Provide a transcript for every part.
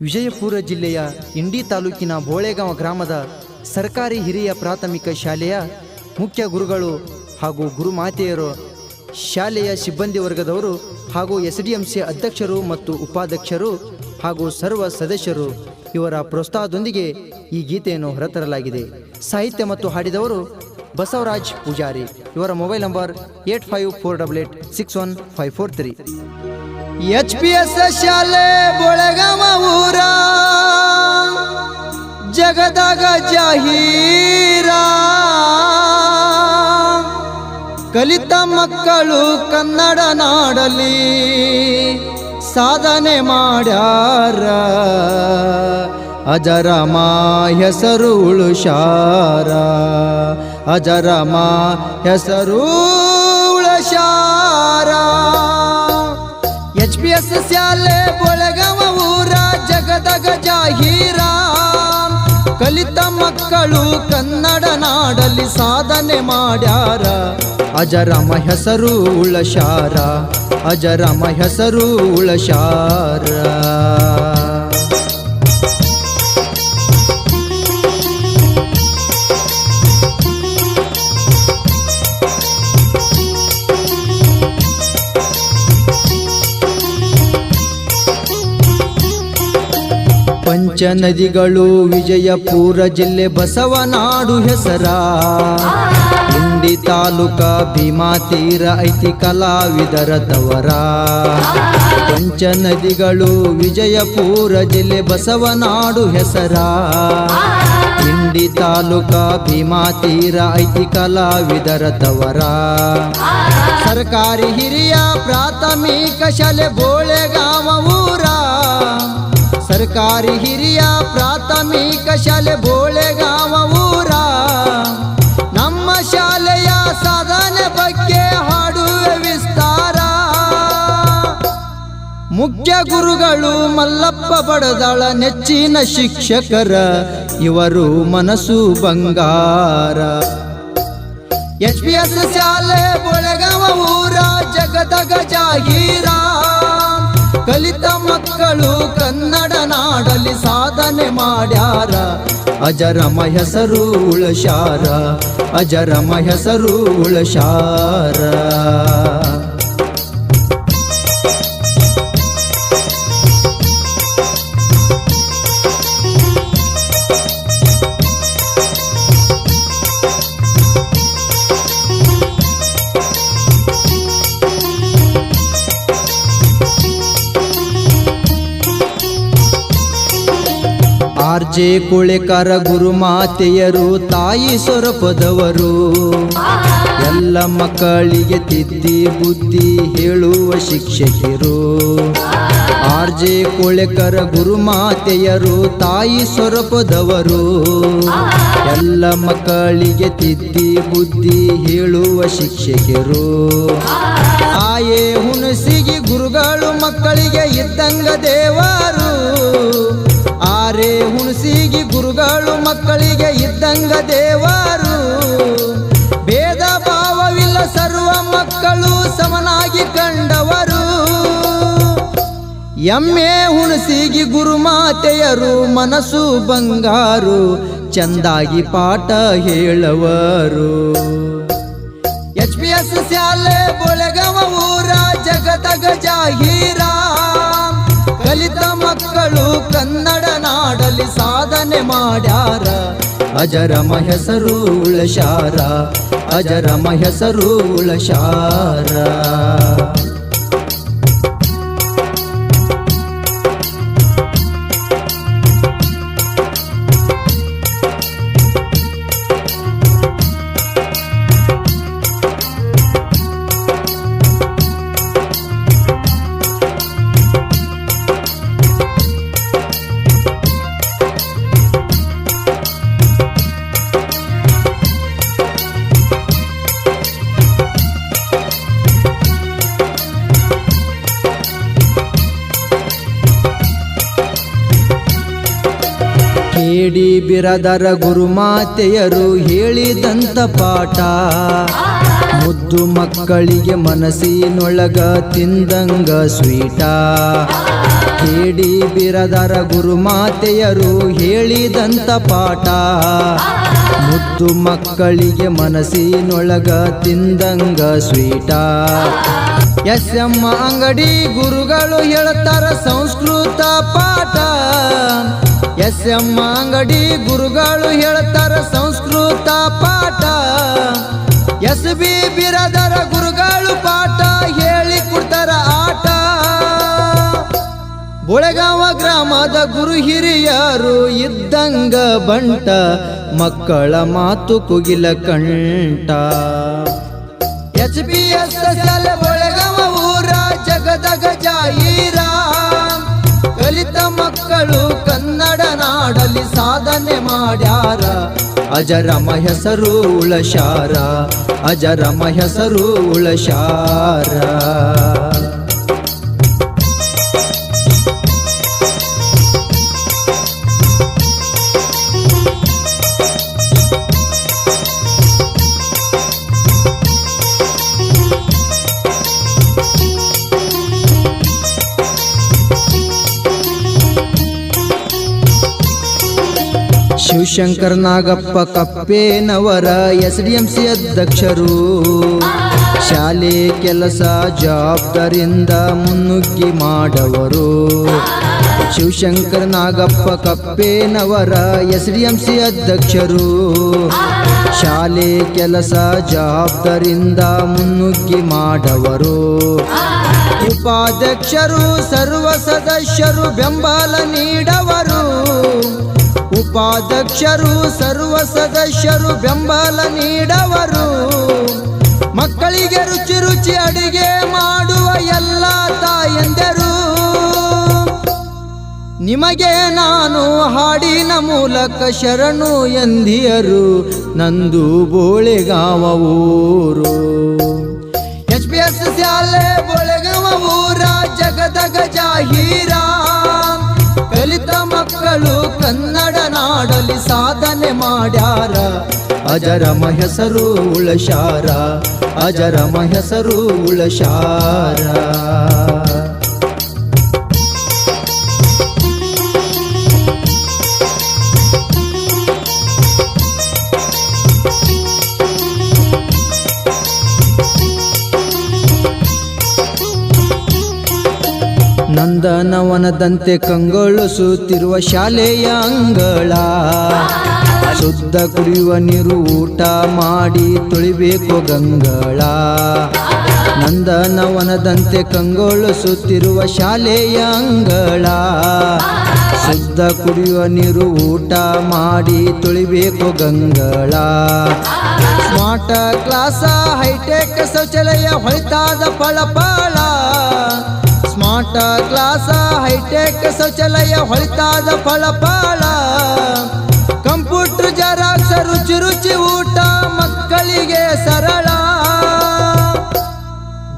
ವಿಜಯಪುರ ಜಿಲ್ಲೆಯ ಇಂಡಿ ತಾಲೂಕಿನ ಬೋಳೆಗಾಂವ ಗ್ರಾಮದ ಸರ್ಕಾರಿ ಹಿರಿಯ ಪ್ರಾಥಮಿಕ ಶಾಲೆಯ ಮುಖ್ಯ ಗುರುಗಳು ಹಾಗೂ ಗುರುಮಾತೆಯರು, ಶಾಲೆಯ ಸಿಬ್ಬಂದಿ ವರ್ಗದವರು ಹಾಗೂ ಎಸ್ ಡಿ ಎಂ ಸಿ ಅಧ್ಯಕ್ಷರು ಮತ್ತು ಉಪಾಧ್ಯಕ್ಷರು ಹಾಗೂ ಸರ್ವ ಸದಸ್ಯರು ಇವರ ಪ್ರೋತ್ಸಾಹದೊಂದಿಗೆ ಈ ಗೀತೆಯನ್ನು ಹೊರತರಲಾಗಿದೆ. ಸಾಹಿತ್ಯ ಮತ್ತು ಹಾಡಿದವರು ಬಸವರಾಜ್ ಪೂಜಾರಿ. ಇವರ mobile number eight five four double eight six one five four three. H P S ಶಾಲೆ ಬೊಳಗಮ ಊರ. ಜಗದಾಗ ಜಾಹೀರ. ಕಲಿತ ಮಕ್ಕಳು ಕನ್ನಡ ನಾಡಲಿ ಸಾಧನೆ ಮಾಡ್ಯಾರ. ಅಜರಮ ಹೆಸರು ಉಳುಶಾರ ಅಜರಮ ಹೆಸರು ಶಾಲೆ ಬೊಳಗವ ಊರ ಜಗದಗ ಜಾಹೀರ. ಕಲಿತ ಮಕ್ಕಳು ಕನ್ನಡ ನಾಡಲಿ ಸಾಧನೆ ಮಾಡ್ಯಾರ. ಅಜರಮ ಹೆಸರು ಉಳಶಾರ. ಅಜರಮ ಹೆಸರು ಉಳಶಾರ. ಪಂಚ ನದಿಗಳು, ವಿಜಯಪುರ ಜಿಲ್ಲೆ, ಬಸವನಾಡು ಹೆಸರ. ಇಂಡಿ ತಾಲೂಕ ಭೀಮಾ ತೀರ ಐತಿ ಕಲಾವಿದರ ತವರ. ಪಂಚ ನದಿಗಳು, ವಿಜಯಪುರ ಜಿಲ್ಲೆ, ಬಸವನಾಡು ಹೆಸರ. ಇಂಡಿ ತಾಲೂಕ ಭೀಮಾ ತೀರ ಐತಿ ಕಲಾವಿದರ ತವರ. ಸರ್ಕಾರಿ ಹಿರಿಯ ಪ್ರಾಥಮಿಕ ಶಾಲೆ ಬೋಳೆಗಾವ ಊರ ಸರ್ಕಾರಿ ಹಿರಿಯ ಪ್ರಾಥಮಿಕ ಶಾಲೆ ಬೋಳೆಗಾವ ಊರ. ನಮ್ಮ ಶಾಲೆಯ ಸಾಧನೆ ಬಗ್ಗೆ ಹಾಡುವೆ ವಿಸ್ತಾರ. ಮುಖ್ಯ ಗುರುಗಳು ಮಲ್ಲಪ್ಪ ಬಡದಳ ನೆಚ್ಚಿನ ಶಿಕ್ಷಕರ, ಇವರು ಮನಸ್ಸು ಬಂಗಾರ. ಎಚ್ ಪಿ ಎಸ್ ಶಾಲೆ ಬೋಳೆಗಾವ ಊರ, ಜಗದಗ ಜಾಹೀರ. ಕಲಿತ ಮಕ್ಕಳು ಕನ್ನಡ ನಾಡಲಿ ಸಾಧನೆ ಮಾಡ್ಯಾರ. ಅಜರಮ ಹೆಸರು ಉಳಶಾರ ಅಜರಮ ಹೆಸರು ಉಳಶಾರ ಆರ್ ಕುಳಿಕರ ಗುರುಮಾತೆಯರು, ತಾಯಿ ಸೊರಪದವರು ಎಲ್ಲ ಮಕ್ಕಳಿಗೆ ತಿದ್ದಿ ಬುದ್ಧಿ ಹೇಳುವ ಶಿಕ್ಷಕಿರು. ಆರ್ಜೆ ಕುಳಿಕರ ಗುರುಮಾತೆಯರು, ತಾಯಿ ಸೊರಪದವರು ಎಲ್ಲ ಮಕ್ಕಳಿಗೆ ತಿದ್ದಿ ಬುದ್ಧಿ ಹೇಳುವ ಶಿಕ್ಷಕಿರು. ಆಯೇ ಹುಣಸಿಗೆ ಗುರುಗಳು ಮಕ್ಕಳಿಗೆ ಇದ್ದಂಗ ಆರೇ ಹುಣಸಿಗಿ ಗುರುಗಳು, ಮಕ್ಕಳಿಗೆ ಇದ್ದಂಗ ದೇವರು. ಭೇದ ಭಾವವಿಲ್ಲ, ಸರ್ವ ಮಕ್ಕಳು ಸಮನಾಗಿ ಕಂಡವರು. ಎಮ್ಮೆ ಹುಣಸಿಗಿ ಗುರುಮಾತೆಯರು, ಮನಸ್ಸು ಬಂಗಾರು, ಚಂದಾಗಿ ಪಾಠ ಹೇಳವರು. ಎಚ್ ಪಿ ಎಸ್ ಶಾಲೆ ಬೊಳಗವ ಊರ, ಜಗದಗ ಜಾಹೀರ. ಕಲಿತ ಮಕ್ಕಳು ಕನ್ನಡ ನಾಡಲಿ ಸಾಧನೆ ಮಾಡ್ಯಾರ. ಅಜರಮ ಹೆಸರು ಶಾರ. ಅಜರಮ ಹೆಸರು ಉಳಶಾರ ಕೇಡಿ ಬಿರದರ ಗುರುಮಾತೆಯರು ಹೇಳಿದಂತ ಪಾಠ. ಮುದ್ದು ಮಕ್ಕಳಿಗೆ ಮನಸ್ಸಿನೊಳಗ ತಿಂದಂಗ ಸ್ವೀಟ. ಕೇಳಿ ಬಿರದರ ಗುರುಮಾತೆಯರು ಹೇಳಿದಂತ ಪಾಠ. ಮುದ್ದು ಮಕ್ಕಳಿಗೆ ಮನಸ್ಸಿನೊಳಗ ತಿಂದಂಗ ಸ್ವೀಟ. ಎಸ್ ಎಂ ಅಂಗಡಿ ಗುರುಗಳು ಹೇಳ್ತಾರ ಸಂಸ್ಕೃತ ಪಾಠ. ಎಸ್ ಎಂ ಅಂಗಡಿ ಗುರುಗಳು ಹೇಳ್ತಾರ ಸಂಸ್ಕೃತ ಪಾಠ. ಎಸ್ ಬಿ ಬಿರದರ ಗುರುಗಳು ಪಾಠ ಹೇಳಿ ಕೊಡ್ತಾರ ಆಟ. ಬೊಳೆಗಾವ ಗ್ರಾಮದ ಗುರು ಹಿರಿಯರು ಇದ್ದಂಗ ಬಂಟ. ಮಕ್ಕಳ ಮಾತು ಕುಗಿಲ ಕಂಠ. ಎಚ್ ಬಿ ಎಸ್ ಬೊಳೆಗಾವ ಊರ, ಜಗದಗ ಜಾಹೀರ. ಕಲಿತ ಮಕ್ಕಳು ಕನ್ನಡ ನಾಡಲಿ ಸಾಧನೆ ಮಾಡ್ಯಾರ. ಅಜರಮ ಹೆಸರು ಉಳಶಾರ, ಅಜರಮ ಹೆಸರು ಉಳಶಾರ. Shivashankar Nagappa Kappenavar S D M C ಅಧ್ಯಕ್ಷರು. ಶಾಲೆ ಕೆಲಸ ಜವಾಬ್ದಾರಿಯಿಂದ ಮುನ್ನುಗ್ಗಿ ಮಾಡವರು. Shivashankar Nagappa Kappenavar S D M C ಅಧ್ಯಕ್ಷರು. ಶಾಲೆ ಕೆಲಸ ಜವಾಬ್ದಾರಿಯಿಂದ ಮುನ್ನುಗ್ಗಿ ಮಾಡವರು. ಉಪಾಧ್ಯಕ್ಷರು, ಸರ್ವ ಸದಸ್ಯರು ಬೆಂಬಲ ನೀಡವರು ಉಪಾಧ್ಯಕ್ಷರು, ಸರ್ವ ಸದಸ್ಯರು ಬೆಂಬಲ ನೀಡವರು. ಮಕ್ಕಳಿಗೆ ರುಚಿ ರುಚಿ ಅಡಿಗೆ ಮಾಡುವ ಎಲ್ಲ ತಾಯಂದರು. ನಿಮಗೆ ನಾನು ಹಾಡಿನ ಮೂಲಕ ಶರಣು ಎಂದಿಯರು, ನಂದು ಬೋಳೆಗಾವ ಊರು. ಎಚ್ ಪಿ ಎಸ್ ಶಾಲೆ ಬೋಳೆಗಾವ ಊರ, ಜಗದಗ ಜಾಹೀರ. ಕಲಿತ ಮಕ್ಕಳು ಕನ್ನಡ ನಾಡಲಿ ಸಾಧನೆ ಮಾಡ್ಯಾರ. ಅಜರಮ ಹೆಸರು ಉಳಶಾರ. ಅಜರಮ ಹೆಸರು ಉಳಶಾರ. ನಂದನವನದಂತೆ ಕಂಗೊಳಿಸುತ್ತಿರುವ ಶಾಲೆಯ ಅಂಗಳ. ಶುದ್ಧ ಕುಡಿಯುವ ನೀರು ಊಟ ಮಾಡಿ ತೊಳಿಬೇಕು ಗಂಗಳ. ನಂದನವನದಂತೆ ಕಂಗೊಳಿಸುತ್ತಿರುವ ಶಾಲೆಯ ಅಂಗಳ. ಶುದ್ಧ ಕುಡಿಯುವ ನೀರು ಊಟ ಮಾಡಿ ತೊಳಿಬೇಕು ಗಂಗಳ. ಸ್ಮಾರ್ಟ್ ಕ್ಲಾಸ, ಹೈಟೆಕ್ ಶೌಚಾಲಯ ಹೊಳಿತಾದ ಫಳಫಳ ಸ್ಮಾರ್ಟ್ ಕ್ಲಾಸ ಹೈಟೆಕ್ ಶೌಚಾಲಯ ಹೊಳಿತಾದ ಫಳಫಳ ಕಂಪ್ಯೂಟರ್ ಜೆರಾಕ್ಸ್ ರುಚಿ ರುಚಿ ಊಟ ಮಕ್ಕಳಿಗೆ ಸರಳ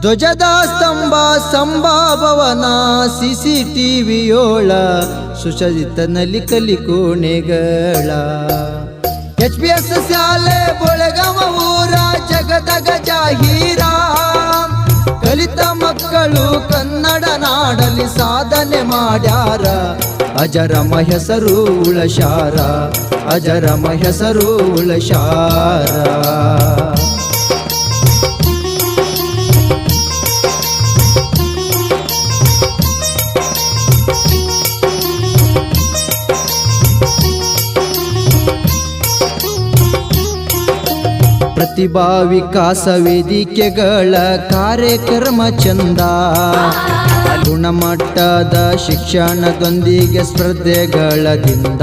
ಧ್ವಜದ ಸ್ತಂಭ ಸಂಭಾಭವನ ಸಿಸಿ ಟಿವಿಯೋಳ ಸುಸಜ್ಜಿತ ನಲಿಕಲಿ ಕೋಣೆಗಳ। ಎಚ್ ಪಿ ಎಸ್ ಶಾಲೆ ಬೊಳೆಗವ ಊರ ಜಗದಗ ಜಾಹೀರ ಕಲಿತ ಮಕ್ಕಳು ಕನ್ನಡ ನಾಡಲಿ ಸಾಧನೆ ಮಾಡ್ಯಾರ. ಅಜರಮ ಹೆಸರು ಉಳಶಾರ. ಅಜರಮ ಹೆಸರು ಉಳಶಾರ. ಪ್ರತಿಭಾ ವಿಕಾಸ ವೇದಿಕೆಗಳ ಕಾರ್ಯಕ್ರಮ ಚಂದ. ಗುಣಮಟ್ಟದ ಶಿಕ್ಷಣದೊಂದಿಗೆ ಸ್ಪರ್ಧೆಗಳದಿಂದ.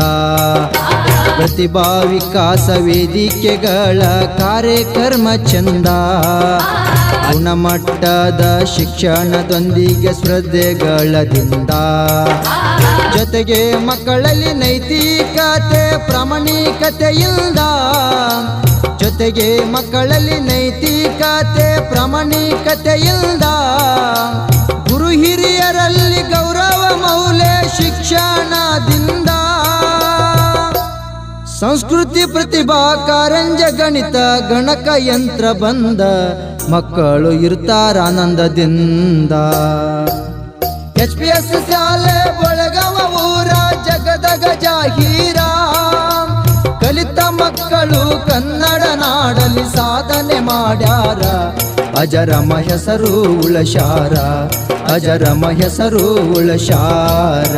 ಪ್ರತಿಭಾ ವಿಕಾಸ ವೇದಿಕೆಗಳ ಕಾರ್ಯಕ್ರಮ ಚಂದ. ಗುಣಮಟ್ಟದ ಶಿಕ್ಷಣದೊಂದಿಗೆ ಸ್ಪರ್ಧೆಗಳದಿಂದ. ಜೊತೆಗೆ ಮಕ್ಕಳಲ್ಲಿ ನೈತಿಕತೆ ಪ್ರಾಮಾಣಿಕತೆಯಿಂದ ಜೊತೆಗೆ ಮಕ್ಕಳಲ್ಲಿ ನೈತಿಕತೆ ಪ್ರಾಮಾಣಿಕತೆಯಿಂದ ಗುರು ಹಿರಿಯರಲ್ಲಿ ಗೌರವ ಮೌಲ್ಯ ಶಿಕ್ಷಣದಿಂದ. ಸಂಸ್ಕೃತಿ ಪ್ರತಿಭಾ ಕಾರಂಜ ಗಣಿತ ಗಣಕ ಯಂತ್ರ ಬಂದ ಮಕ್ಕಳು ಇರ್ತಾರ ಆನಂದದಿಂದ. ಎಚ್ ಪಿ ಎಸ್ ಶಾಲೆ ಬೆಳಗಾವ ಊರ ಜಗದಗ ಜಾಹೀರ ಮಕ್ಕಳು ಕನ್ನಡ ನಾಡಲಿ ಸಾಧನೆ ಮಾಡ್ಯಾರ. ಅಜರಮ ಹೆಸರು ಉಳಶಾರ. ಅಜರಮ ಹೆಸರು ಉಳಶಾರ.